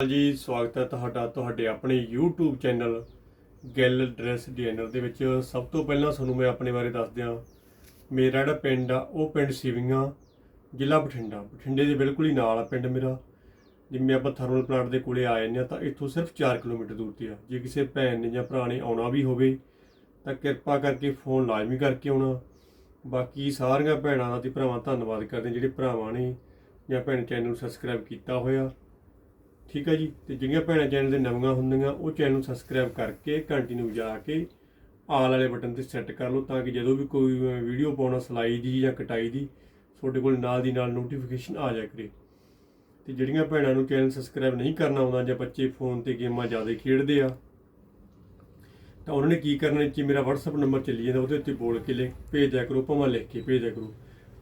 ਜੀ, ਸਵਾਗਤ ਹੈ ਤੁਹਾਡਾ, ਤੁਹਾਡੇ ਆਪਣੇ YouTube channel Gill dress designer ਦੇ ਵਿੱਚ। ਸਭ ਤੋਂ ਪਹਿਲਾਂ ਤੁਹਾਨੂੰ ਮੈਂ ਆਪਣੇ ਬਾਰੇ ਦੱਸ ਦਿਆਂ ਮੇਰਾ ਜਿਹੜਾ ਪਿੰਡ ਆ, ਉਹ ਪਿੰਡ ਸਿਵੀਆਂ, ਜ਼ਿਲ੍ਹਾ ਬਠਿੰਡਾ। ਬਠਿੰਡੇ ਦੇ ਬਿਲਕੁਲ ਹੀ ਨਾਲ ਆ ਪਿੰਡ ਮੇਰਾ। ਜਿਵੇਂ ਆਪਾਂ ਥਰਮਲ ਪਲਾਂਟ ਦੇ ਕੋਲੇ ਆ ਜਾਂਦੇ ਹਾਂ, ਤਾਂ ਇੱਥੋਂ ਸਿਰਫ 4 ਕਿਲੋਮੀਟਰ ਦੂਰ ਤੇ ਆ। ਜੇ ਕਿਸੇ ਭੈਣ ਨੇ ਜਾਂ ਭਰਾ ਨੇ ਆਉਣਾ ਵੀ ਹੋਵੇ, ਤਾਂ ਕਿਰਪਾ ਕਰਕੇ ਫੋਨ ਲਾਜ਼ਮੀ ਕਰਕੇ ਆਉਣਾ। ਬਾਕੀ ਸਾਰੀਆਂ ਭੈਣਾਂ ਦਾ ਤੇ ਭਰਾਵਾਂ ਧੰਨਵਾਦ ਕਰਦੇ ਜਿਹੜੇ ਭਰਾਵਾਂ ਨੇ ਜਾਂ ਭੈਣ ਚੈਨਲ ਨੂੰ ਸਬਸਕ੍ਰਾਈਬ ਕੀਤਾ ਹੋਇਆ। ਠੀਕ ਹੈ ਜੀ? ਤੇ ਜਿਹੜੀਆਂ ਭੈਣਾਂ ਚੈਨਲ ਦੇ ਨਵੀਆਂ ਹੁੰਦੀਆਂ, ਉਹ ਚੈਨਲ ਨੂੰ ਸਬਸਕ੍ਰਾਈਬ ਕਰਕੇ ਕੰਟੀਨਿਊ ਜਾ ਕੇ ਆਲ ਵਾਲੇ ਬਟਨ ਤੇ ਸੈੱਟ ਕਰ ਲਓ ਤਾਂ ਕਿ ਜਦੋਂ ਵੀ ਕੋਈ ਵੀਡੀਓ ਪਾਉਣਾ ਸਲਾਈ ਦੀ ਜਾਂ ਕਟਾਈ ਦੀ, ਤੁਹਾਡੇ ਕੋਲ ਨਾਲ ਦੀ ਨਾਲ ਨੋਟੀਫਿਕੇਸ਼ਨ ਆ ਜਾਇਆ ਕਰੇ। ਤੇ ਜਿਹੜੀਆਂ ਭੈਣਾਂ ਨੂੰ ਚੈਨਲ ਸਬਸਕ੍ਰਾਈਬ ਨਹੀਂ ਕਰਨਾ ਆਉਂਦਾ ਜਾਂ ਬੱਚੇ ਫੋਨ ਤੇ ਗੇਮਾਂ ਜ਼ਿਆਦਾ ਖੇਡਦੇ ਆ, ਤਾਂ ਉਹਨਾਂ ਨੇ ਕੀ ਕਰਨਾ ਕਿ ਮੇਰਾ WhatsApp ਨੰਬਰ ਚੱਲੀ ਜਾਂਦਾ, ਉਹਦੇ ਉੱਤੇ ਬੋਲ ਕੇ ਲਿਖ ਭੇਜ ਦਿਆ ਕਰੋ, ਭਾਵੇਂ ਲਿਖ ਕੇ ਭੇਜ ਦਿਆ ਕਰੋ।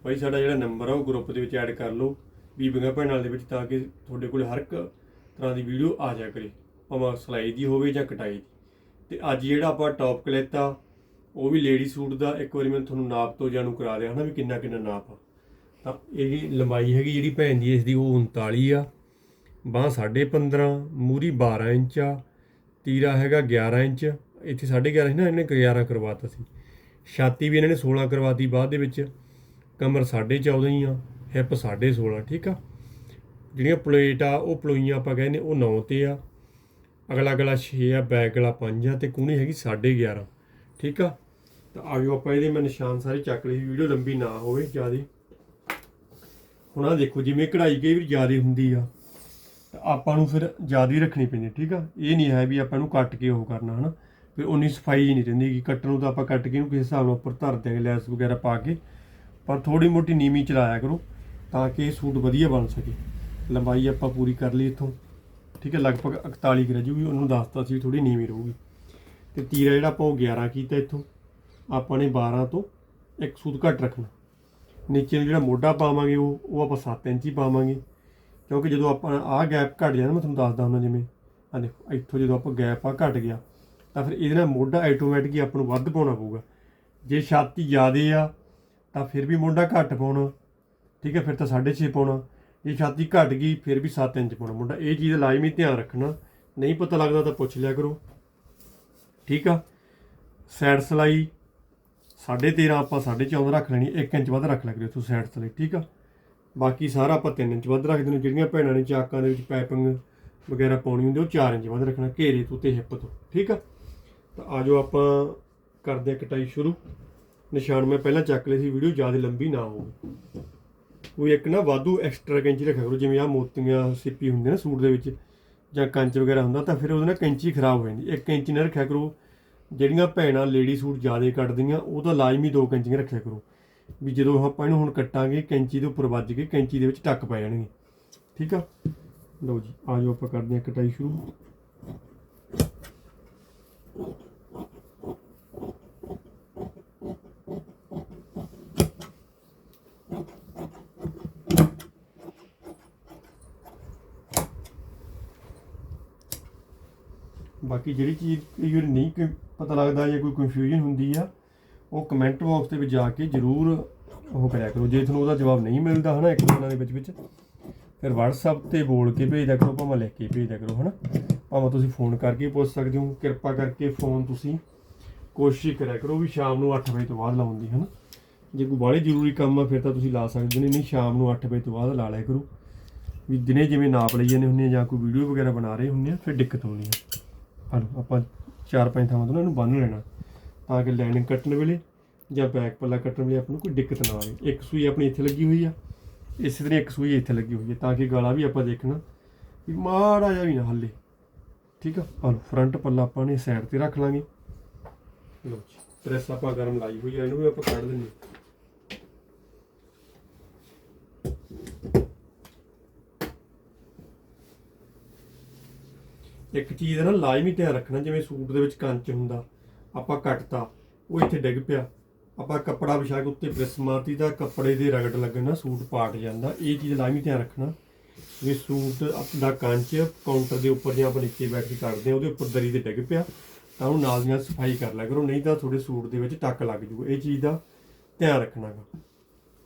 ਭਾਈ, ਸਾਡਾ ਜਿਹੜਾ ਨੰਬਰ ਆ, ਉਹ ਗਰੁੱਪ ਦੇ ਵਿੱਚ ਐਡ ਕਰ ਲਓ, ਬੀਬੀਆਂ ਭੈਣਾਂ ਦੇ ਵਿੱਚ ਤਾਂ ਕਿ ਤੁਹਾਡੇ ਕੋਲ ਹਰ ਇੱਕ ਤਰ੍ਹਾਂ ਦੀ ਵੀਡੀਓ ਆ ਜਾ ਕਰੇ, ਭਾਵੇਂ ਸਿਲਾਈ ਦੀ ਹੋਵੇ ਜਾਂ ਕਟਾਈ ਦੀ। ਤੇ ਅੱਜ ਜਿਹੜਾ ਆਪਾਂ ਟੌਪਿਕ ਲੈਤਾ ਉਹ ਵੀ ਲੇਡੀ ਸੂਟ ਦਾ, ਇੱਕ ਵਾਰੀ ਮੈਂ ਤੁਹਾਨੂੰ ਨਾਪ ਤੋਂ ਜਾਣੂ ਕਰਾ ਦਿਆਂ ਹਨਾ ਵੀ ਕਿੰਨਾ ਕਿੰਨਾ ਨਾਪ ਆ। ਤਾਂ ਇਹ ਲੰਬਾਈ ਹੈਗੀ ਜਿਹੜੀ ਭੈਣ ਦੀ ਇਸ ਦੀ ਉਹ 39 ਆ, ਬਾਹ 15.5 ਮੂਰੀ 12 ਇੰਚ ਆ, ਤੀਰਾ ਹੈਗਾ 11 ਇੰਚ, ਇੱਥੇ 11.5 ਸੀ ਨਾ, ਇਹਨੇ 11 ਕਰਵਾਤਾ ਸੀ। ਛਾਤੀ ਵੀ ਇਹਨਾਂ ਨੇ 16 ਕਰਵਾਤੀ ਬਾਅਦ ਦੇ ਵਿੱਚ, ਕਮਰ 14.5 ਹੀ ਆ ਹਿੱਪ 16.5 ਠੀਕ ਆ? ਜਿਹੜੀਆਂ ਪਲੇਟ ਆ, ਉਹ ਪਲੋਈਆਂ ਆਪਾਂ ਕਹਿੰਦੇ ਉਹ 9 ਤੇ ਆ। ਅਗਲਾ ਅਗਲਾ 6 ਆ ਬੈਕ ਗਲਾ 5 ਆ, ਤੇ ਕੂਣੀ ਹੈਗੀ 11.5 ਠੀਕ ਆ? ਤਾਂ ਆ ਆਜੋ ਆਪਾਂ ਇਹਦੇ ਮੈਂ ਨਿਸ਼ਾਨ ਸਾਰੇ ਚੱਕ ਲਈ ਵੀਡੀਓ ਲੰਬੀ ਨਾ ਹੋਵੇ ਜਿਆਦੀ। ਹੁਣ ਆ ਦੇਖੋ, ਜਿਵੇਂ ਕਢਾਈ ਕਈ ਵਾਰ ਜਿਆਦੀ ਹੁੰਦੀ ਆ, ਤਾਂ ਆਪਾਂ ਨੂੰ ਫਿਰ ਜ਼ਿਆਦਾ ਰੱਖਣੀ ਪੈਂਦੀ, ਠੀਕ ਆ? ਇਹ ਨਹੀਂ ਹੈ ਵੀ ਆਪਾਂ ਨੂੰ ਕੱਟ ਕੇ ਉਹ ਕਰਨਾ, ਹਨਾ? ਫਿਰ ਉਨੀ ਸਫ਼ਾਈ ਨਹੀਂ ਰਹਿੰਦੀ ਕਿ ਕੱਟਣ ਨੂੰ ਤਾਂ ਆਪਾਂ ਕੱਟ ਕੇ ਇਹਨੂੰ ਕਿਸੇ ਹਿਸਾਬ ਨਾਲ ਉੱਪਰ ਧਰ ਦਿਆਂਗੇ, ਲੈਸ ਵਗੈਰਾ ਪਾ ਕੇ। ਪਰ ਥੋੜੀ ਮੋਟੀ ਨੀਵੀਂ ਚਲਾਇਆ ਕਰੋ, ਤਾਂ ਕਿ ਇਹ ਸੂਟ ਵਧੀਆ ਬਣ ਸਕੇ। ਲੰਬਾਈ ਆਪਾਂ ਪੂਰੀ ਕਰ ਲਈ ਇੱਥੋਂ। ਠੀਕ ਹੈ, ਲਗਭਗ 41 ਕੁ ਰਹਿ ਜੂਗੀ, ਉਹਨੂੰ ਦੱਸਤਾ ਸੀ ਥੋੜੀ ਨੀਵੀਂ ਰਹੂਗੀ। ਤੇ ਤੀਰਾ ਜਿਹੜਾ ਆਪਾਂ ਉਹ 11 ਕੀਤਾ ਇੱਥੋਂ। ਆਪਾਂ ਨੇ 12 ਤੋਂ ਇੱਕ ਸੂਤ ਘੱਟ ਰੱਖਣਾ। ਨੀਚੇ ਨੂੰ ਜਿਹੜਾ ਮੋਢਾ ਪਾਵਾਂਗੇ ਉਹ ਉਹ ਆਪਾਂ 7 ਇੰਚ ਹੀ ਪਾਵਾਂਗੇ। ਕਿਉਂਕਿ ਜਦੋਂ ਆਪਾਂ ਆਹ ਗੈਪ ਘਟ ਜਾਣਾ ਮੈਂ ਤੁਹਾਨੂੰ ਦੱਸਦਾ ਹੁੰਦਾ ਜਿਵੇਂ ਆ ਦੇਖੋ, ਇੱਥੋਂ ਜਦੋਂ ਆਪਾਂ ਗੈਪ ਆ ਘਟ ਗਿਆ, ਤਾਂ ਫਿਰ ਇਹਦੇ ਨਾਲ ਮੋਢਾ ਆਟੋਮੈਟਿਕ ਹੀ ਆਪਾਂ ਨੂੰ ਵੱਧ ਪਾਉਣਾ ਪਊਗਾ। ਜੇ ਛਾਤੀ ਜ਼ਿਆਦੇ ਆ, ਤਾਂ ਫਿਰ ਵੀ ਮੋਢਾ ਘੱਟ ਪਾਉਣਾ। ਠੀਕ ਹੈ, ਫਿਰ ਤਾਂ 6.5 ਪਾਉਣਾ। ਜੇ ਛਾਤੀ ਘਟ ਗਈ, ਫਿਰ ਵੀ 7 ਇੰਚ ਪਾਉਣਾ। ਮੁੰਡਾ, ਇਹ ਚੀਜ਼ ਦਾ ਲਾਜ਼ਮੀ ਧਿਆਨ ਰੱਖਣਾ। ਨਹੀਂ ਪਤਾ ਲੱਗਦਾ ਤਾਂ ਪੁੱਛ ਲਿਆ ਕਰੋ। ਠੀਕ ਆ? ਸਾਈਡ ਸਲਾਈ 13.5 ਆਪਾਂ 14.5 ਰੱਖ ਲੈਣੀ 1 ਇੰਚ ਵੱਧ ਰੱਖ ਲਿਆ ਕਰਿਓ ਇੱਥੋਂ ਸਾਈਡ ਸਲਾਈ, ਠੀਕ ਆ? ਬਾਕੀ ਸਾਰਾ ਆਪਾਂ 3 ਇੰਚ ਵੱਧ ਰੱਖਦੇ ਨੇ ਜਿਹੜੀਆਂ ਭੈਣਾਂ ਨੇ ਚਾਕਾਂ ਦੇ ਵਿੱਚ ਪਾਈਪਿੰਗ ਵਗੈਰਾ ਪਾਉਣੀ ਹੁੰਦੀ, ਉਹ 4 ਇੰਚ ਵੱਧ ਰੱਖਣਾ, ਘੇਰੇ ਤੋਂ ਤੇ ਹਿੱਪ ਤੋਂ, ਠੀਕ ਆ? ਤਾਂ ਆਜੋ ਆਪਾਂ, ਕਰਦੇ ਆ ਕਟਾਈ ਸ਼ੁਰੂ। ਨਿਸ਼ਾਨ ਮੈਂ ਪਹਿਲਾਂ ਚੱਕ ਲਏ ਸੀ, ਵੀਡੀਓ ਜ਼ਿਆਦਾ ਲੰਬੀ ਨਾ ਹੋਵੇ। ਕੋਈ ਇੱਕ ਨਾ ਵਾਧੂ ਐਕਸਟਰਾ ਕੈਂਚੀ ਰੱਖਿਆ ਕਰੋ, ਜਿਵੇਂ ਆ ਮੋਤੀਆਂ ਸਿੱਪੀ ਹੁੰਦੇ ਨੇ ਸੂਟ ਦੇ ਵਿੱਚ, ਜਾਂ ਕੰਚ ਵਗੈਰਾ ਹੁੰਦਾ, ਤਾਂ ਫਿਰ ਉਹਦੇ ਨਾਲ ਕੈਂਚੀ ਖਰਾਬ ਹੋ ਜਾਂਦੀ। ਇੱਕ ਕੈਂਚੀ ਨਾ ਰੱਖਿਆ ਕਰੋ, ਜਿਹੜੀਆਂ ਭੈਣਾਂ ਲੇਡੀ ਸੂਟ ਜ਼ਿਆਦਾ ਕੱਟਦੀਆਂ ਉਹ ਤਾਂ ਲਾਜ਼ਮੀ ਦੋ ਕੈਂਚੀਆਂ ਰੱਖਿਆ ਕਰੋ। ਵੀ ਜਦੋਂ ਆਪਾਂ ਇਹਨੂੰ ਹੁਣ ਕੱਟਾਂਗੇ, ਕੈਂਚੀ ਦੇ ਉੱਪਰ ਵੱਜ ਕੇ ਕੈਂਚੀ ਦੇ ਵਿੱਚ ਟੱਕ ਪੈ ਜਾਣਗੇ। ਠੀਕ ਆ? ਲਓ ਜੀ, ਆ ਜਾਓ ਆਪਾਂ ਕਰਦੇ ਹਾਂ ਕਟਾਈ ਸ਼ੁਰੂ। ਬਾਕੀ ਜਿਹੜੀ ਚੀਜ਼ ਕਈ ਵਾਰੀ ਨਹੀਂ ਕੋਈ ਪਤਾ ਲੱਗਦਾ ਜਾਂ ਕੋਈ ਕਨਫਿਊਜ਼ਨ ਹੁੰਦੀ ਆ, ਉਹ ਕਮੈਂਟ ਬਾਕਸ ਦੇ ਵਿੱਚ ਜਾ ਕੇ ਜਰੂਰ ਉਹ ਕਰਿਆ ਕਰੋ। ਜੇ ਤੁਹਾਨੂੰ ਉਹਦਾ ਜਵਾਬ ਨਹੀਂ ਮਿਲਦਾ ਹਨਾ ਇੱਕ ਦਿਨਾਂ ਦੇ ਵਿੱਚ ਵਿੱਚ, ਫਿਰ WhatsApp ਤੇ ਬੋਲ ਕੇ ਭੇਜਦਾ ਕਰੋ, ਭਾਵੇਂ ਲਿਖ ਕੇ ਭੇਜਦਾ ਕਰੋ ਹਨਾ। ਭਾਵੇਂ ਤੁਸੀਂ ਫੋਨ ਕਰਕੇ ਪੁੱਛ ਸਕਦੇ ਹੋ, ਕਿਰਪਾ ਕਰਕੇ ਫੋਨ ਤੁਸੀਂ ਕੋਸ਼ਿਸ਼ ਕਰਿਆ ਕਰੋ ਵੀ ਸ਼ਾਮ ਨੂੰ 8 ਵਜੇ ਤੋਂ ਬਾਅਦ ਲਾਉਣ ਦੀ, ਹਨਾ। ਜੇ ਕੋਈ ਬਾਹਲੀ ਜ਼ਰੂਰੀ ਕੰਮ ਆ, ਫਿਰ ਤਾਂ ਤੁਸੀਂ ਲਾ ਸਕਦੇ ਨੇ ਨਹੀਂ ਸ਼ਾਮ ਨੂੰ 8 ਵਜੇ ਤੋਂ ਬਾਅਦ ਲਾ ਲਿਆ ਕਰੋ। ਵੀ ਦਿਨੇ ਜਿਵੇਂ ਨਾਪ ਲਈ ਜਾਂਦੇ ਹੁੰਦੇ ਆ ਜਾਂ ਕੋਈ ਵੀਡੀਓ ਵਗੈਰਾ ਬਣਾ ਰਹੇ ਹੁੰਦੇ ਆ, ਫਿਰ ਦਿੱਕਤ ਆਉਂਦੀ ਆ। ਪਰ ਆਪਾਂ ਚਾਰ ਪੰਜ ਥਾਵਾਂ ਤੋਂ ਨਾ ਇਹਨੂੰ ਬੰਨ ਲੈਣਾ ਤਾਂ ਕਿ ਲਾਈਨਿੰਗ ਕੱਟਣ ਵੇਲੇ ਜਾਂ ਬੈਕ ਪੱਲਾ ਕੱਟਣ ਵੇਲੇ ਆਪਾਂ ਨੂੰ ਕੋਈ ਦਿੱਕਤ ਨਾ ਆਵੇ। ਇੱਕ ਸੂਈ ਆਪਣੀ ਇੱਥੇ ਲੱਗੀ ਹੋਈ ਆ, ਇਸੇ ਤਰ੍ਹਾਂ ਇੱਕ ਸੂਈ ਇੱਥੇ ਲੱਗੀ ਹੋਈ ਹੈ ਤਾਂ ਕਿ ਗਲਾ ਵੀ ਆਪਾਂ ਦੇਖਣਾ ਵੀ ਮਾੜਾ ਜਿਹਾ ਵੀ ਨਾ ਹੱਲੇ। ਠੀਕ ਆ? ਹਲੋ ਫਰੰਟ ਪੱਲਾ ਆਪਾਂ ਨੇ ਸਾਈਡ ਤੇ ਰੱਖ ਲਾਂਗੇ। ਲਓ ਜੀ, ਪ੍ਰੈਸ ਆਪਾਂ ਗਰਮ ਲਾਈ ਹੋਈ ਆ, ਇਹਨੂੰ ਵੀ ਆਪਾਂ ਕੱਢ ਦਿੰਦੇ ਇੱਕ ਚੀਜ਼ ਦਾ ਨਾ ਲਾਜ਼ਮੀ ਧਿਆਨ ਰੱਖਣਾ, ਜਿਵੇਂ ਸੂਟ ਦੇ ਵਿੱਚ ਕੰਚ ਹੁੰਦਾ, ਆਪਾਂ ਕੱਟਤਾ, ਉਹ ਇੱਥੇ ਡਿੱਗ ਪਿਆ। ਆਪਾਂ ਕੱਪੜਾ ਵਿਛਾ ਕੇ ਉੱਤੇ ਪ੍ਰੈਸ ਮਾਰਤੀ ਤਾਂ ਕੱਪੜੇ ਦੇ ਰਗੜ ਲੱਗਣ ਨਾਲ ਸੂਟ ਪਾਟ ਜਾਂਦਾ। ਇਹ ਚੀਜ਼ ਲਾਜ਼ਮੀ ਧਿਆਨ ਰੱਖਣਾ। ਵੀ ਸੂਟ ਆਪਣਾ ਕੰਚ ਕਾਊਂਟਰ ਦੇ ਉੱਪਰ ਜਾਂ ਆਪਾਂ ਨੀਚੇ ਬੈਠ ਕੇ ਕੱਢਦੇ ਆ ਉਹਦੇ ਉੱਪਰ ਦਰੀ ਤੇ ਡਿੱਗ ਪਿਆ, ਤਾਂ ਉਹਨੂੰ ਨਾਲ ਦੀ ਨਾਲ ਸਫ਼ਾਈ ਕਰ ਲਿਆ ਕਰੋ, ਨਹੀਂ ਤਾਂ ਤੁਹਾਡੇ ਸੂਟ ਦੇ ਵਿੱਚ ਟੱਕ ਲੱਗ ਜੂਗਾ। ਇਹ ਚੀਜ਼ ਦਾ ਧਿਆਨ ਰੱਖਣਾ ਗਾ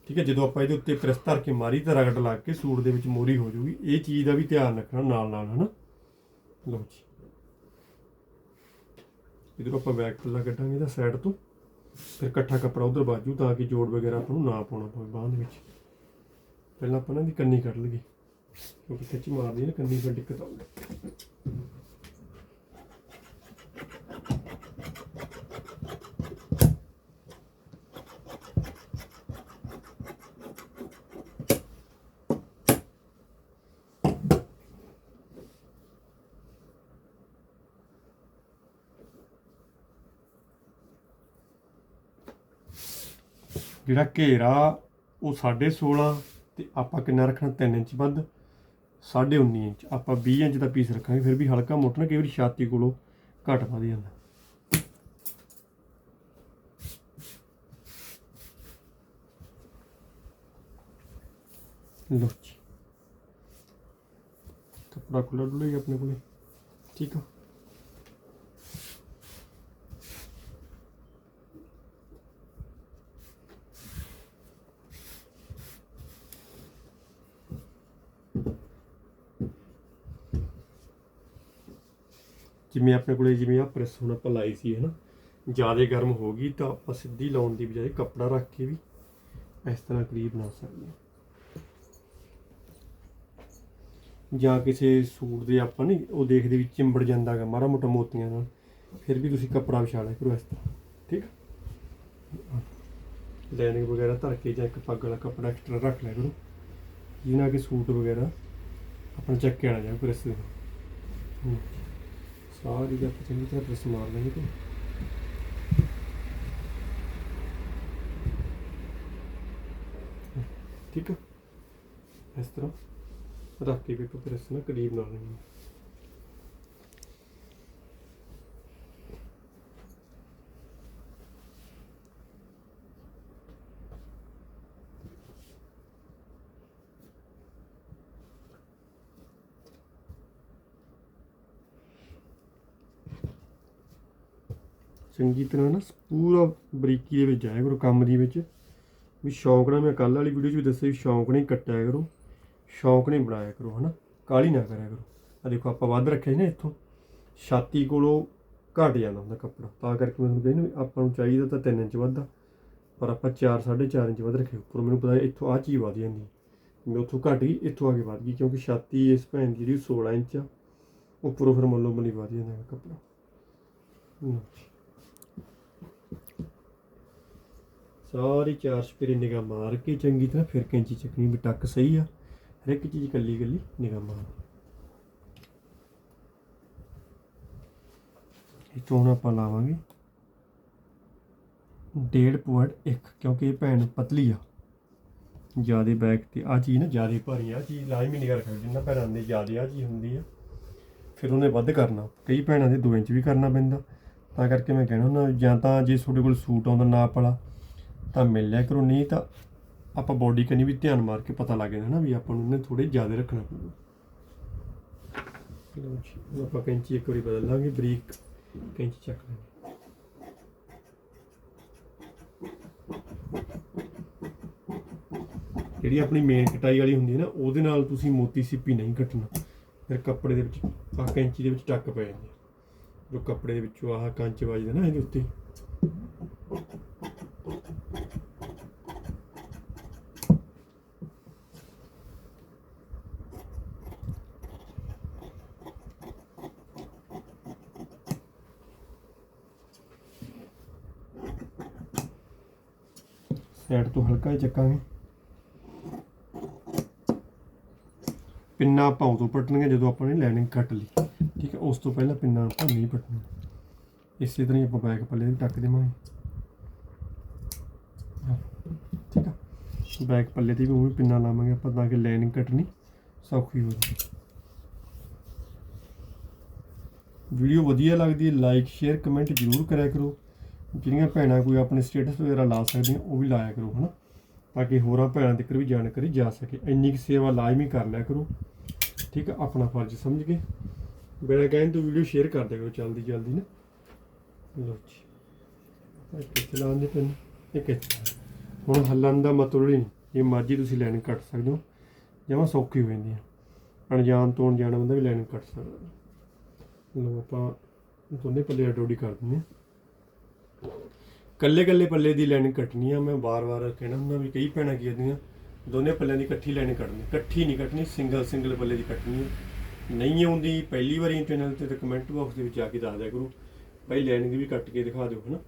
ਠੀਕ ਹੈ, ਜਦੋਂ ਆਪਾਂ ਇਹਦੇ ਉੱਤੇ ਪ੍ਰੈਸ ਧਰ ਕੇ ਮਾਰੀ ਤਾਂ ਰਗੜ ਲੱਗ ਕੇ ਸੂਟ ਦੇ ਵਿੱਚ ਮੋਰੀ ਹੋ ਜੂਗੀ। ਇਹ ਚੀਜ਼ ਦਾ ਵੀ ਧਿਆਨ ਰੱਖਣਾ ਨਾਲ ਨਾਲ ਹਨਾ? ਲਓ ਜੀ। ਇਧਰ ਆਪਾਂ ਬੈਕ ਪੱਲਾ ਕੱਢਾਂਗੇ ਇਹਦਾ ਸਾਈਡ ਤੋਂ। ਫਿਰ ਇਕੱਠਾ ਕੱਪੜਾ ਉਧਰ ਬਾਜੂ ਤਾਂ ਕਿ ਜੋੜ ਵਗੈਰਾ ਆਪਾਂ ਨੂੰ ਨਾ ਪਾਉਣਾ ਪਵੇ ਬਾਂਹ ਦੇ ਵਿੱਚ। ਪਹਿਲਾਂ ਆਪਾਂ ਨਾ ਦੀ ਕੰਨੀ ਕੱਢ ਲਈਏ। ਕਿਉਂਕਿ ਖਿੱਚ ਮਾਰਦੀ ਹੈ ਨਾ, ਕੰਨੀ ਫਿਰ ਦਿੱਕਤ ਆਉਂਦੀ। ਜਿਹੜਾ ਘੇਰਾ ਉਹ 16.5 ਤੇ ਆਪਾਂ ਕਿੰਨਾ ਰੱਖਣਾ? 3 ਇੰਚ ਵੱਧ। 19.5 ਇੰਚ। ਆਪਾਂ 20 ਇੰਚ ਦਾ ਪੀਸ ਰੱਖਾਂਗੇ, ਫਿਰ ਵੀ ਹਲਕਾ ਮੋਟਾ ਨਾ, ਕਈ ਵਾਰੀ ਛਾਤੀ ਕੋਲੋਂ ਘੱਟ ਵੱਧ ਜਾਂਦਾ। ਲੋ ਜੀ। ਕੱਪੜਾ ਖੁੱਲਾ ਡੁੱਲਾ ਆਪਣੇ ਕੋਲੇ। ਠੀਕ ਆ। ਜਿਵੇਂ ਆਪਣੇ ਕੋਲੇ ਜਿਵੇਂ ਆ ਪ੍ਰੈਸ ਹੁਣ ਆਪਾਂ ਲਾਈ ਸੀ ਹੈ ਨਾ ਜ਼ਿਆਦਾ ਗਰਮ ਹੋ ਗਈ ਤਾਂ ਆਪਾਂ ਸਿੱਧੀ ਲਾਉਣ ਦੀ ਬਜਾਏ ਕੱਪੜਾ ਰੱਖ ਕੇ ਵੀ ਇਸ ਤਰ੍ਹਾਂ ਕਰੀਬ ਬਣਾ ਸਕਦੇ ਹਾਂ। ਜਾਂ ਕਿਸੇ ਸੂਟ ਦੇ ਆਪਾਂ ਨਹੀਂ ਉਹ ਦੇਖਦੇ ਵੀ ਚਿੰਬੜ ਜਾਂਦਾ ਗਾ, ਮਾੜਾ ਮੋਟਾ ਮੋਤੀਆਂ ਨਾਲ, ਫਿਰ ਵੀ ਤੁਸੀਂ ਕੱਪੜਾ ਵਿਛਾ ਲਿਆ ਕਰੋ ਇਸ ਤਰ੍ਹਾਂ, ਠੀਕ ਲੈਨਿੰਗ ਵਗੈਰਾ ਧਰ ਕੇ ਜਾਂ ਇੱਕ ਪੱਗ ਵਾਲਾ ਕੱਪੜਾ ਐਕਸਟਰਾ ਰੱਖ ਲਿਆ ਕਰੋ ਜਿਹਦੇ ਕਿ ਸੂਟ ਵਗੈਰਾ ਆਪਣਾ ਚੱਕ ਕੇ ਆਣਾ ਜਾ ਕਰੋ ਇਸ ਤਰ੍ਹਾਂ ਹੂੰ। ਸਾਰੀ ਦਾ ਚੰਗੀ ਤਰ੍ਹਾਂ ਪ੍ਰੈਸ ਮਾਰ ਲੈਂਗੇ ਤੇ। ਠੀਕ ਹੈ ਇਸ ਤਰ੍ਹਾਂ। ਰੱਖ ਕੇ ਵੀ ਆਪਾਂ ਪ੍ਰੈਸ ਨਾ ਚੰਗੀ ਤਰ੍ਹਾਂ ਨਾ ਪੂਰਾ ਬਰੀਕੀ ਦੇ ਵਿੱਚ ਜਾਇਆ ਕਰੋ ਕੰਮ ਦੇ ਵਿੱਚ। ਵੀ ਸ਼ੌਂਕ ਨਾਲ ਮੈਂ ਕੱਲ ਵਾਲੀ ਵੀਡੀਓ 'ਚ ਵੀ ਦੱਸਿਆ ਵੀ ਸ਼ੌਂਕ ਨਹੀਂ ਕੱਟਿਆ ਕਰੋ, ਸ਼ੌਂਕ ਨਹੀਂ ਬਣਾਇਆ ਕਰੋ, ਹਨਾ? ਕਾਲੀ ਨਾ ਕਰਿਆ ਕਰੋ। ਆ ਦੇਖੋ, ਆਪਾਂ ਵੱਧ ਰੱਖਿਆ ਸੀ ਨਾ ਇੱਥੋਂ। ਛਾਤੀ ਕੋਲੋਂ ਘਟ ਜਾਂਦਾ ਹੁੰਦਾ ਕੱਪੜਾ, ਤਾਂ ਕਰਕੇ ਮੈਂ ਤੁਹਾਨੂੰ ਕਹਿੰਦਾ ਵੀ ਆਪਾਂ ਨੂੰ ਚਾਹੀਦਾ ਤਾਂ 3 ਇੰਚ ਵੱਧ ਪਰ ਆਪਾਂ 4 4.5 ਇੰਚ ਵੱਧ ਰੱਖੇ। ਉੱਪਰ ਮੈਨੂੰ ਪਤਾ ਇੱਥੋਂ ਆ ਚੀਜ਼ ਵੱਧ ਜਾਂਦੀ ਮੈਂ ਉੱਥੋਂ ਘਟ ਗਈ, ਇੱਥੋਂ ਆ ਕੇ ਵੱਧ ਗਈ, ਕਿਉਂਕਿ ਛਾਤੀ ਇਸ ਭੈਣ ਦੀ ਜਿਹੜੀ 16 ਇੰਚ ਆ, ਉੱਪਰੋਂ ਫਿਰ ਮੱਲੋ ਮੱਲੀ ਵੱਧ ਜਾਂਦਾ ਕੱਪੜਾ ਹੂੰ। ਸਾਰੀ ਚਾਰ ਸਪੇਰੇ ਨਿਗਾਹ ਮਾਰ ਕੇ ਚੰਗੀ ਤਰ੍ਹਾਂ ਫਿਰ ਕੈਂਚੀ ਚੱਕਣੀ, ਵੀ ਟੱਕ ਸਹੀ ਆ। ਹਰ ਇੱਕ ਚੀਜ਼ ਕੱਲੀ ਕੱਲੀ ਨਿਗਾਹ ਮਾਰ। ਇਹ ਤੋਂ ਆਪਾਂ ਲਾਵਾਂਗੇ। 1.5 ਇੱਕ, ਕਿਉਂਕਿ ਇਹ ਭੈਣ ਪਤਲੀ ਆ। ਜਿਆਦੇ ਬੈਕ ਤੇ ਆ ਚੀਜ਼ ਨਾ, ਜਿਆਦੇ ਭਾਰੀ ਆ, ਆਹ ਚੀਜ਼ ਲਾਜ਼ਮੀ ਨਿਗਾਹ ਰੱਖਣੀ ਜਿੰਨਾ ਭੈਣਾਂ ਦੇ ਜਿਆਦੇ ਆ ਚੀਜ਼ ਹੁੰਦੀ ਆ। ਫਿਰ ਉਹਨੇ ਵੱਧ ਕਰਨਾ। ਕਈ ਭੈਣਾਂ ਦੇ 2 ਇੰਚ ਵੀ ਕਰਨਾ ਪੈਂਦਾ। ਤਾਂ ਕਰਕੇ ਮੈਂ ਕਹਿਣਾ ਹੁੰਦਾ, ਜਾਂ ਤਾਂ ਜੇ ਤੁਹਾਡੇ ਕੋਲ ਸੂਟ ਆਉਂਦਾ ਨਾਪ ਵਾਲਾ ਤਾਂ ਮਿਲ ਲਿਆ ਕਰੋ, ਨਹੀਂ ਤਾਂ ਆਪਾਂ ਬੋਡੀ ਕਨੀ ਵੀ ਧਿਆਨ ਮਾਰ ਕੇ ਪਤਾ ਲੱਗ ਜਾਂਦਾ ਨਾ ਵੀ ਆਪਾਂ ਨੂੰ ਇਹਨੇ ਥੋੜੇ ਜ਼ਿਆਦਾ ਰੱਖਣਾ ਪਊਗਾ। ਲਓ ਜੀ ਆਪਾਂ ਕੈਂਚੀ ਇੱਕ ਵਾਰੀ ਬਦਲ ਲਾਂਗੇ, ਬਰੀਕ ਕੈਂਚੀ ਚੱਕ ਲਾਂਗੇ। ਜਿਹੜੀ ਆਪਣੀ ਮੇਨ ਕਟਾਈ ਵਾਲੀ ਹੁੰਦੀ ਹੈ ਨਾ, ਉਹਦੇ ਨਾਲ ਤੁਸੀਂ ਮੋਤੀ ਸਿੱਪੀ ਨਹੀਂ ਕੱਟਣਾ। ਫਿਰ ਕੱਪੜੇ ਦੇ ਵਿੱਚ ਆ ਕੈਂਚੀ ਦੇ ਵਿੱਚ ਟੱਕ ਪੈ ਜਾਂਦੀ ਆ। ਜੋ ਕੱਪੜੇ ਦੇ ਵਿੱਚੋਂ ਆਹ ਕੰਚ ਵੱਜਦਾ ਨਾ ਇਹਦੇ ਉੱਤੇ। ਸਾਈਡ ਤੋਂ ਹਲਕਾ ਹੀ ਚੱਕਾਂਗੇ। ਪਿੰਨਾ ਆਪਾਂ ਤੋਂ ਪਟਣਗੇ ਜਦੋਂ ਆਪਾਂ ਨੇ ਲਾਈਨਿੰਗ ਕੱਟ ਲਈ। ਠੀਕ ਹੈ, ਉਸ ਤੋਂ ਪਹਿਲਾਂ ਪਿੰਨਾ ਆਪਾਂ ਨਹੀਂ ਪਟਣਾ ਇਸੇ ਤਰ੍ਹਾਂ ਹੀ ਆਪਾਂ ਬੈਕ ਪੱਲੇ ਨੂੰ ਟੱਕ ਦੇਵਾਂਗੇ ਹਾਂ, ਠੀਕ ਆ ਬੈਕ ਪੱਲੇ ਤੇ ਵੀ ਉਹ ਵੀ ਪਿੰਨਾ ਲਾਵਾਂਗੇ ਆਪਾਂ ਤਾਂ ਕਿ ਲਾਈਨਿੰਗ ਕੱਟਣੀ ਸੌਖੀ ਹੋ ਜਾਵੇ। ਵੀਡੀਓ ਵਧੀਆ ਲੱਗਦੀ ਹੈ ਲਾਈਕ ਸ਼ੇਅਰ ਕਮੈਂਟ ਜ਼ਰੂਰ ਕਰਿਆ ਕਰੋ। ਜਿਹੜੀਆਂ ਭੈਣਾਂ ਕੋਈ ਆਪਣੇ ਸਟੇਟਸ ਵਗੈਰਾ ਲਾ ਸਕਦੀਆਂ, ਉਹ ਵੀ ਲਾਇਆ ਕਰੋ, ਹਨਾ? ਤਾਂ ਕਿ ਹੋਰਾਂ ਭੈਣਾਂ ਤੱਕ ਵੀ ਜਾਣਕਾਰੀ ਜਾ ਸਕੇ। ਇੰਨੀ ਕੁ ਸੇਵਾ ਲਾਜ਼ਮੀ ਕਰ ਲਿਆ ਕਰੋ। ਠੀਕ ਹੈ ਆਪਣਾ ਫਰਜ਼ ਸਮਝ ਕੇ ਬਿਨਾਂ ਕਹਿਣ ਤੋਂ ਵੀਡੀਓ ਸ਼ੇਅਰ ਕਰ ਦਿਆ ਕਰੋ ਜਲਦੀ ਜਲਦੀ, ਨਾ। ਲੋ ਜੀ। ਇਹ ਕਿੱਥੇ ਲਾਉਂਦੇ ਪੈਨ ਇਹ ਕਿੱਥੇ ਹੁਣ ਹੱਲਣ ਦਾ ਮਤਲਬ ਹੀ ਨਹੀਂ, ਜੇ ਮਰਜ਼ੀ ਤੁਸੀਂ ਲਾਈਨ ਕੱਟ ਸਕਦੇ ਹੋ, ਜਮਾਂ ਸੌਖੀ ਹੋ ਜਾਂਦੀ ਹੈ। ਅਣਜਾਣ ਤੋਂ ਅਣਜਾਣ ਬੰਦਾ ਵੀ ਲਾਈਨ ਕੱਟ ਸਕਦਾ। ਲਓ ਆਪਾਂ ਦੋਨੇ ਪੱਲੇ ਅਡੋਡੀ ਕਰ ਦਿੰਦੇ ਹਾਂ। ਕੱਲੇ ਕੱਲੇ ਪੱਲੇ ਦੀ ਲਾਈਨ ਕੱਟਣੀ ਆ, ਮੈਂ ਵਾਰ-ਵਾਰ ਕਹਿਣਾ ਹੁੰਦਾ ਵੀ ਕਈ ਭੈਣਾਂ ਕੀ ਕਰਦੀਆਂ, ਦੋਨੇ ਪੱਲਿਆਂ ਦੀ ਇਕੱਠੀ ਲਾਈਨ ਕੱਟਣੀ, ਇਕੱਠੀ ਨਹੀਂ ਕੱਟਣੀ ਸਿੰਗਲ ਸਿੰਗਲ ਪੱਲੇ ਦੀ ਕੱਟਣੀ ਹੈ ਨਹੀਂ ਆਉਂਦੀ, ਪਹਿਲੀ ਵਾਰੀ ਚੈਨਲ ਤੇ ਤਾਂ ਕਮੈਂਟ ਬਾਕਸ ਦੇ ਵਿੱਚ ਜਾ ਕੇ ਦੱਸ ਦਿਆ ਕਰੋ, ਭਾਈ ਲਾਈਨਿੰਗ ਵੀ ਕੱਟ ਕੇ ਦਿਖਾ ਦਿਓ, ਹਨਾ?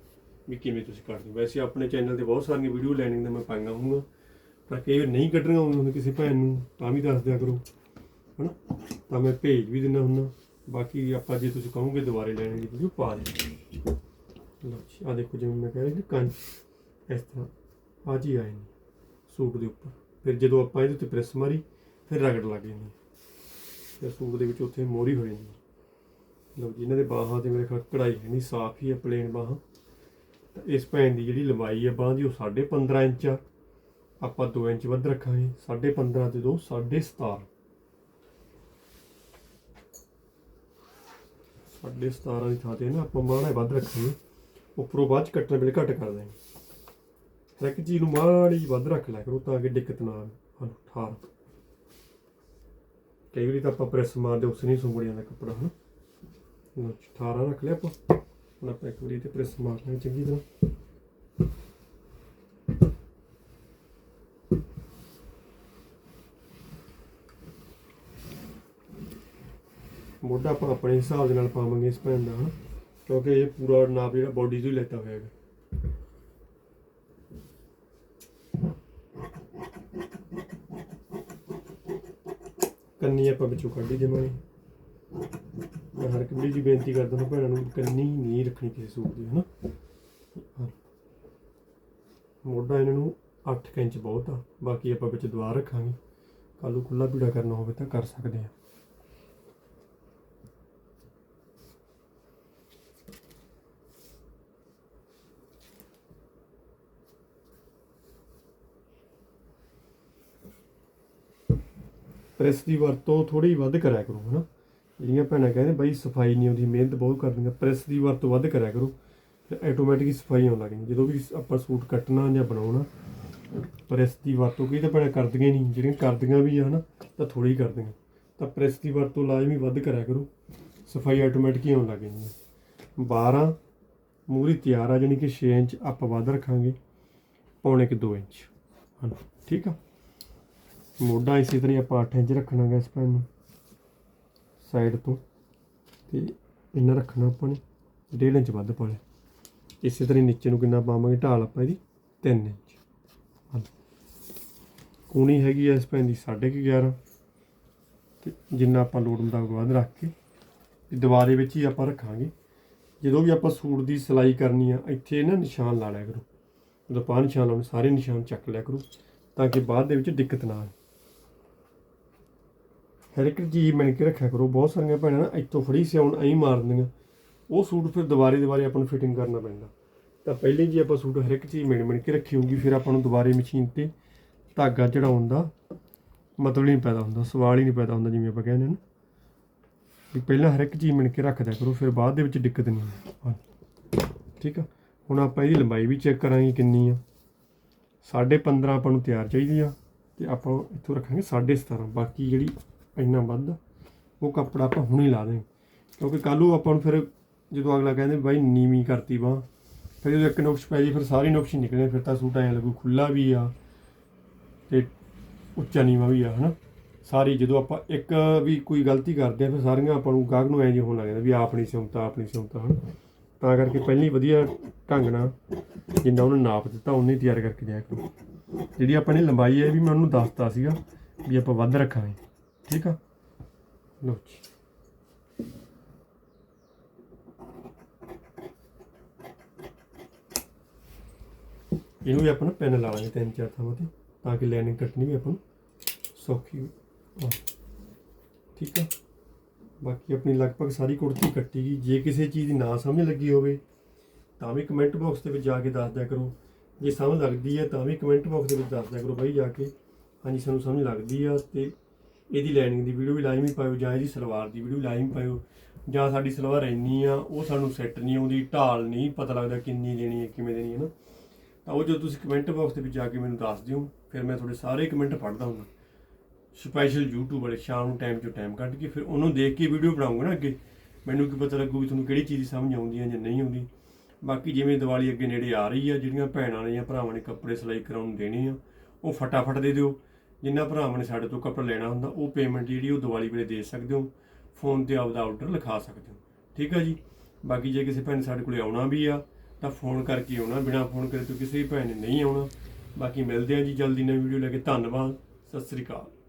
ਵੀ ਕਿਵੇਂ ਤੁਸੀਂ ਕੱਟਦੇ ਹੋ ਵੈਸੇ ਆਪਣੇ ਚੈਨਲ ਤੇ ਬਹੁਤ ਸਾਰੀਆਂ ਵੀਡੀਓ ਲਾਈਨਿੰਗ ਦਾ ਮੈਂ ਪਾਈਆਂ ਹੋਊਗਾ ਪਰ ਕਈ ਵਾਰ ਨਹੀਂ ਕੱਟਣੀਆਂ ਹੁੰਦੀਆਂ ਕਿਸੇ ਭੈਣ ਨੂੰ, ਤਾਂ ਵੀ ਦੱਸ ਦਿਆ ਕਰੋ, ਹਨਾ? ਤਾਂ ਮੈਂ ਭੇਜ ਵੀ ਦਿੰਦਾ ਹੁੰਦਾ। ਬਾਕੀ ਆਪਾਂ ਜੇ ਤੁਸੀਂ ਕਹੋਗੇ ਦੁਬਾਰੇ ਲੈਣੇ ਦੀ ਵੀਡੀਓ ਪਾ ਦੇ ਲਓ ਜੀ ਆ ਦੇਖੋ ਜਿਵੇਂ ਮੈਂ ਕਹਿ ਰਿਹਾ ਕਿ ਕੰਚ ਇਸ ਤਰ੍ਹਾਂ, ਅੱਜ ਹੀ ਆਏ ਨੇ, ਸੂਟ ਦੇ ਉੱਪਰ। ਫਿਰ ਜਦੋਂ ਆਪਾਂ ਇਹਦੇ ਉੱਤੇ ਪ੍ਰੈਸ ਮਾਰੀ, ਫਿਰ ਰਗੜ ਲੱਗ ਜਾਂਦੀ ਹੈ। ਫਿਰ ਸੂਟ ਦੇ ਵਿੱਚ ਉੱਥੇ ਮੋਰੀ ਹੋ ਜਾਂਦੀ ਲਓ ਜੀ, ਇਹਨਾਂ ਦੇ ਬਾਹਾਂ ਤੇ ਮੇਰੇ ਖਿਆਲ ਕਢਾਈ ਹੈ ਨਹੀਂ, ਸਾਫ਼ ਹੀ ਹੈ ਪਲੇਨ ਬਾਹਾਂ। ਇਸ ਭੈਣ ਦੀ ਜਿਹੜੀ ਲੰਬਾਈ ਹੈ ਬਾਹਾਂ ਦੀ ਉਹ 15.5 ਇੰਚ ਆ। ਆਪਾਂ 2 ਇੰਚ ਵੱਧ ਰੱਖਾਂਗੇ 15.5 ਤੇ 2 17.5 ਸਾਢੇ 17 ਦੀ ਥਾਂ ਤੇ ਨਾ ਆਪਾਂ ਮਾੜਾ ਜਿਹਾ ਵੱਧ ਰੱਖਾਂਗੇ ਉੱਪਰੋਂ ਬਾਅਦ ਚ ਕੱਟਣ ਵੇਲੇ ਘੱਟ ਕਰ ਦਾਂਗੇ ਹਰ ਇੱਕ ਚੀਜ਼ ਨੂੰ ਮਾੜੀ ਵੱਧ ਰੱਖ ਲਿਆ ਕਰੋ ਤਾਂ ਕਿ ਦਿੱਕਤ ਨਾ ਆਵੇ ਹਲੋ ਕਈ ਵਾਰੀ ਤਾਂ ਆਪਾਂ ਪ੍ਰੈਸ ਮਾਰਦੇ ਉਸ ਨਹੀਂ ਸੁੰਗੜ ਜਾਂਦਾ ਕੱਪੜਾ ਹਨਾ? ਲਓ ਜੀ, 18 ਰੱਖ ਲਿਆ ਆਪਾਂ। ਹੁਣ ਆਪਾਂ ਇੱਕ ਵਾਰੀ ਤੇ ਪ੍ਰੈਸ ਮਾਰ ਲਾਂਗੇ ਚੰਗੀ ਤਰ੍ਹਾਂ ਮੋਢਾ ਆਪਾਂ ਆਪਣੇ ਹਿਸਾਬ ਦੇ ਨਾਲ ਪਾਵਾਂਗੇ ਇਸ ਭੈਣ ਦਾ ਹਨਾ ਕਿਉਂਕਿ ਇਹ ਪੂਰਾ ਨਾਪ ਜਿਹੜਾ ਬੋਡੀ ਤੋਂ ਹੀ ਲੈਤਾ ਹੋਇਆ ਹੈਗਾ। ਕੰਨੀ ਆਪਾਂ ਵਿੱਚੋਂ ਕੱਢ ਹੀ ਦੇਵਾਂਗੇ। ਮੈਂ ਹਰ ਇੱਕ ਵੀਡੀਓ ਦੀ ਬੇਨਤੀ ਕਰਦਾ ਹਾਂ ਭੈਣਾਂ ਨੂੰ ਕੰਨੀ ਨਹੀਂ ਰੱਖਣੀ ਕਿਸੇ ਸੂਟ ਦੀ, ਹਨਾ? ਹਾਂ। ਮੋਢਾ ਇਹਨਾਂ ਨੂੰ 8 ਇੰਚ ਬਹੁਤ ਆ, ਬਾਕੀ ਆਪਾਂ ਵਿੱਚ ਦੁਆਰ ਰੱਖਾਂਗੇ। ਕੱਲ੍ਹ ਨੂੰ ਖੁੱਲਾ ਪੀੜਾ ਕਰਨਾ ਹੋਵੇ ਤਾਂ ਕਰ ਸਕਦੇ ਆ। ਪ੍ਰੈਸ ਦੀ ਵਰਤੋਂ ਥੋੜੀ ਵੱਧ ਕਰਿਆ ਕਰੋ, ਹਨਾ? ਜਿਹੜੀਆਂ ਭੈਣਾਂ ਕਹਿੰਦੇ, ਬਾਈ ਸਫ਼ਾਈ ਨਹੀਂ ਆਉਂਦੀ, ਮਿਹਨਤ ਬਹੁਤ ਕਰਦੀਆਂ ਪ੍ਰੈਸ ਦੀ ਵਰਤੋਂ ਵੱਧ ਕਰਿਆ ਕਰੋ ਫਿਰ ਆਟੋਮੈਟਿਕ ਸਫ਼ਾਈ ਆਉਣ ਲੱਗ ਜਾਂਦੀ ਜਦੋਂ ਵੀ ਆਪਾਂ ਸੂਟ ਕੱਟਣਾ ਜਾਂ ਬਣਾਉਣਾ ਪ੍ਰੈਸ ਦੀ ਵਰਤੋਂ ਕਈ ਤਾਂ ਭੈਣਾਂ ਕਰਦੀਆਂ ਹੀ ਨਹੀਂ, ਜਿਹੜੀਆਂ ਕਰਦੀਆਂ ਵੀ ਆ ਹਨਾ, ਤਾਂ ਥੋੜੀ ਕਰਦੀਆਂ। ਤਾਂ ਪ੍ਰੈਸ ਦੀ ਵਰਤੋਂ ਲਾਜ਼ਮੀ ਵੱਧ ਕਰਿਆ ਕਰੋ, ਸਫ਼ਾਈ ਆਟੋਮੈਟਿਕ ਹੀ ਆਉਣ ਲੱਗ ਜਾਂਦੀ ਹੈ। 12 ਮੂਰੀ ਤਿਆਰ ਆ, ਜਾਣੀ ਕਿ 6 ਇੰਚ ਆਪਾਂ ਵੱਧ ਰੱਖਾਂਗੇ, ਪੌਣੇ ਕਿ 2 ਇੰਚ, ਹਨ, ਠੀਕ ਆ? ਮੋਢਾ ਇਸੇ ਤਰ੍ਹਾਂ ਹੀ ਆਪਾਂ 8 ਇੰਚ ਰੱਖਣਾ ਗਾ ਇਸ ਪੈਨ ਨੂੰ। ਸਾਈਡ ਤੋਂ ਤੇ ਇੰਨਾ ਰੱਖਣਾ ਆਪਾਂ ਨੇ 1.5 ਇੰਚ ਵੱਧ ਪਾ ਲਿਆ ਇਸੇ ਤਰ੍ਹਾਂ ਹੀ ਨੀਚੇ ਨੂੰ ਕਿੰਨਾ ਪਾਵਾਂਗੇ? ਢਾਲ ਆਪਾਂ ਇਹਦੀ 3 ਇੰਚ। ਹਾਂ ਕੂਣੀ ਹੈਗੀ ਆ ਇਸ ਪੈਨ ਦੀ 11.5 ਤੇ ਜਿੰਨਾ ਆਪਾਂ ਲੋੜ ਮੁਤਾਬਕ ਵੱਧ ਰੱਖ ਕੇ ਤੇ ਦੁਬਾਰੇ ਵਿੱਚ ਹੀ ਆਪਾਂ ਰੱਖਾਂਗੇ। ਜਦੋਂ ਵੀ ਆਪਾਂ ਸੂਟ ਦੀ ਸਿਲਾਈ ਕਰਨੀ ਆ, ਇੱਥੇ ਨਾ ਨਿਸ਼ਾਨ ਲਾ ਲਿਆ ਕਰੋ। ਜਦੋਂ ਆਪਾਂ ਨਿਸ਼ਾਨ ਲਾਉਣੇ, ਸਾਰੇ ਨਿਸ਼ਾਨ ਚੱਕ ਲਿਆ ਕਰੋ, ਤਾਂ ਕਿ ਬਾਅਦ ਦੇ ਵਿੱਚ ਦਿੱਕਤ ਨਾ ਆਵੇ ਹਰ ਇੱਕ ਚੀਜ਼ ਮਿਣ ਕੇ ਰੱਖਿਆ ਕਰੋ। ਬਹੁਤ ਸਾਰੀਆਂ ਭੈਣਾਂ ਨਾ ਇੱਥੋਂ ਫੜੀ ਸਿਆਉਣ ਐਂ ਮਾਰ ਦਿੰਦੀਆਂ ਉਹ ਸੂਟ ਫਿਰ ਦੁਬਾਰੇ ਦੁਬਾਰੇ ਆਪਾਂ ਨੂੰ ਫਿਟਿੰਗ ਕਰਨਾ ਪੈਂਦਾ। ਤਾਂ ਪਹਿਲੇ ਜੀ ਆਪਾਂ ਸੂਟ ਹਰ ਇੱਕ ਚੀਜ਼ ਮਿਣ ਮਿਣ ਕੇ ਰੱਖੀ ਹੋਊਗੀ, ਫਿਰ ਆਪਾਂ ਨੂੰ ਦੁਬਾਰੇ ਮਸ਼ੀਨ ਤੇ ਧਾਗਾ ਚੜਾਉਣ ਦਾ ਮਤਲਬ ਨਹੀਂ ਪੈਦਾ ਹੁੰਦਾ, ਸਵਾਲ ਹੀ ਨਹੀਂ ਪੈਦਾ ਹੁੰਦਾ ਜਿਵੇਂ ਆਪਾਂ ਕਹਿੰਦੇ ਹਾਂ ਨਾ। ਵੀ ਪਹਿਲਾਂ ਹਰ ਇੱਕ ਚੀਜ਼ ਮਿਣ ਕੇ ਰੱਖ ਦਿਆ ਕਰੋ, ਫਿਰ ਬਾਅਦ ਦੇ ਵਿੱਚ ਦਿੱਕਤ ਨਹੀਂ ਆਉਂਦੀ। ਠੀਕ ਆ? ਹੁਣ ਆਪਾਂ ਇਹਦੀ ਲੰਬਾਈ ਵੀ ਚੈੱਕ ਕਰਾਂਗੇ ਕਿੰਨੀ ਆ। 15.5 ਆਪਾਂ ਨੂੰ ਤਿਆਰ ਚਾਹੀਦੀ ਆ, ਤੇ ਆਪਾਂ ਇੱਥੋਂ ਰੱਖਾਂਗੇ 17.5 ਬਾਕੀ ਜਿਹੜੀ ਇੰਨਾ ਵੱਧ, ਉਹ ਕੱਪੜਾ ਆਪਾਂ ਹੁਣੇ ਲਾ ਦੇਂਗੇ ਕਿਉਂਕਿ ਕੱਲ੍ਹ ਨੂੰ ਆਪਾਂ ਨੂੰ ਫਿਰ ਜਦੋਂ ਅਗਲਾ ਕਹਿੰਦੇ ਬਾਈ ਨੀਵੀਂ ਕਰਤੀ ਬਾਂਹ, ਫਿਰ ਜਦੋਂ ਇੱਕ ਨੁਕਸ ਪੈ ਜੇ, ਫਿਰ ਸਾਰੀ ਨੁਕਸ ਨਿਕਲੇ ਫਿਰ ਤਾਂ ਸੂਟ ਐਂ ਲੱਗੂ ਖੁੱਲਾ ਵੀ ਆ ਤੇ ਉੱਚਾ ਨੀਵਾਂ ਵੀ ਆ, ਹਨਾ? ਸਾਰੀ ਜਦੋਂ ਆਪਾਂ ਇੱਕ ਵੀ ਕੋਈ ਗਲਤੀ ਕਰਦੇ ਆ, ਫਿਰ ਸਾਰੀਆਂ ਆਪਾਂ ਨੂੰ ਗਾਹਕ ਨੂੰ ਐਂ ਜਿਹਾ ਹੋਣ ਲੱਗ ਜਾਂਦਾ ਵੀ ਆਪ ਨਹੀਂ ਸਿਉਂਤਾ ਆਪ ਨਹੀਂ ਸਿਉਂਤਾ, ਹਨਾ? ਤਾਂ ਕਰਕੇ ਪਹਿਲਾਂ ਹੀ ਵਧੀਆ ਢੰਗ ਨਾਲ ਜਿੰਨਾ ਉਹਨੇ ਨਾਪ ਦਿੱਤਾ ਉਨੀ ਤਿਆਰ ਕਰਕੇ ਦਿਆ ਕਰੋ। ਜਿਹੜੀ ਆਪਾਂ ਨੇ ਲੰਬਾਈ ਹੈ, ਇਹ ਵੀ ਮੈਂ ਉਹਨੂੰ ਦੱਸਤਾ ਸੀਗਾ ਵੀ ਆਪਾਂ ਵੱਧ ਰੱਖਾਂਗੇ। ਠੀਕ ਆ ਲਓ ਜੀ ਇਹਨੂੰ ਵੀ ਆਪਾਂ ਨਾ ਪੈਨ ਲਾ ਲਾਂਗੇ ਤਿੰਨ ਚਾਰ ਥਾਵਾਂ ਤੇ ਤਾਂ ਕਿ ਲਾਈਨਿੰਗ ਕੱਟਣੀ ਵੀ ਆਪਾਂ ਨੂੰ ਸੌਖੀ ਹਾਂ। ਠੀਕ ਆ ਬਾਕੀ ਆਪਣੀ ਲਗਭਗ ਸਾਰੀ ਕੁੜਤੀ ਕੱਟੀ ਗਈ ਜੇ ਕਿਸੇ ਚੀਜ਼ ਦੀ ਨਾ ਸਮਝ ਲੱਗੀ ਹੋਵੇ ਤਾਂ ਵੀ ਕਮੈਂਟ ਬਾਕਸ ਦੇ ਵਿੱਚ ਜਾ ਕੇ ਦੱਸ ਦਿਆ ਕਰੋ ਜੇ ਸਮਝ ਲੱਗਦੀ ਹੈ ਤਾਂ ਵੀ ਕਮੈਂਟ ਬਾਕਸ ਦੇ ਵਿੱਚ ਦੱਸ ਦਿਆ ਕਰੋ ਬਾਈ ਜਾ ਕੇ ਹਾਂਜੀ ਸਾਨੂੰ ਸਮਝ ਲੱਗਦੀ ਆ ਤੇ ਇਹਦੀ ਲਾਈਨਿੰਗ ਦੀ ਵੀਡੀਓ ਵੀ ਲਾਜ਼ਮੀ ਪਾਇਓ ਜਾਂ ਇਹਦੀ ਸਲਵਾਰ ਦੀ ਵੀਡੀਓ ਲਾਜ਼ਮੀ ਪਾਇਓ ਜਾਂ ਸਾਡੀ ਸਲਵਾਰ ਇੰਨੀ ਆ, ਉਹ ਸਾਨੂੰ ਸੈੱਟ ਨਹੀਂ ਆਉਂਦੀ, ਢਾਲ ਨਹੀਂ ਪਤਾ ਲੱਗਦਾ ਕਿੰਨੀ ਦੇਣੀ ਹੈ, ਕਿਵੇਂ ਦੇਣੀ ਹੈ ਨਾ। ਤਾਂ ਉਹ ਜਦੋਂ ਤੁਸੀਂ ਕਮੈਂਟ ਬਾਕਸ ਦੇ ਵਿੱਚ ਜਾ ਕੇ ਮੈਨੂੰ ਦੱਸ ਦਿਓ, ਫਿਰ ਮੈਂ ਤੁਹਾਡੇ ਸਾਰੇ ਕਮੈਂਟ ਪੜ੍ਹਦਾ ਹੁੰਦਾ। ਸਪੈਸ਼ਲ YouTube ਵਾਲੇ ਸ਼ਾਮ ਨੂੰ ਟਾਈਮ ਚੋਂ ਟਾਈਮ ਕੱਢ ਕੇ ਫਿਰ ਉਹਨੂੰ ਦੇਖ ਕੇ ਵੀਡੀਓ ਬਣਾਉਂਗਾ ਨਾ ਅੱਗੇ। ਮੈਨੂੰ ਕੀ ਪਤਾ ਲੱਗੂ ਵੀ ਤੁਹਾਨੂੰ ਕਿਹੜੀ ਚੀਜ਼ ਸਮਝ ਆਉਂਦੀ ਹੈ ਜਾਂ ਨਹੀਂ ਆਉਂਦੀ। ਬਾਕੀ ਜਿਵੇਂ ਦੀਵਾਲੀ ਅੱਗੇ ਨੇੜੇ ਆ ਰਹੀ ਆ, ਜਿਹੜੀਆਂ ਭੈਣਾਂ ਨੇ ਜਾਂ ਭਰਾਵਾਂ ਨੇ ਕੱਪੜੇ ਸਿਲਾਈ ਕਰਾਉਣ ਨੂੰ ਦੇਣੇ ਆ, ਉਹ ਫਟਾਫਟ ਦੇ ਦਿਓ। ਜਿਨ੍ਹਾਂ ਭਰਾਵਾਂ ਨੇ ਸਾਡੇ ਤੋਂ ਕੱਪੜਾ ਲੈਣਾ ਹੁੰਦਾ, ਉਹ ਪੇਮੈਂਟ ਜਿਹੜੀ ਉਹ ਦੀਵਾਲੀ ਵੇਲੇ ਦੇ ਸਕਦੇ ਹੋ। ਫੋਨ ਤੇ ਆਪਦਾ ਆਰਡਰ ਲਿਖਾ ਸਕਦੇ ਹੋ। ਠੀਕ ਆ ਜੀ? ਬਾਕੀ ਜੇ ਕਿਸੇ ਭੈਣ ਨੇ ਸਾਡੇ ਕੋਲੇ ਆਉਣਾ ਵੀ ਆ, ਤਾਂ ਫੋਨ ਕਰਕੇ ਆਉਣਾ, ਬਿਨਾ ਫੋਨ ਕਰੇ ਤੋਂ ਕਿਸੇ ਵੀ ਭੈਣ ਨੇ ਨਹੀਂ ਆਉਣਾ। ਬਾਕੀ ਮਿਲਦੇ ਆ ਜੀ ਜਲਦੀ ਨਵੀਂ ਵੀਡੀਓ ਲੈ ਕੇ। ਧੰਨਵਾਦ। ਸਤਿ ਸ੍ਰੀ ਅਕਾਲ।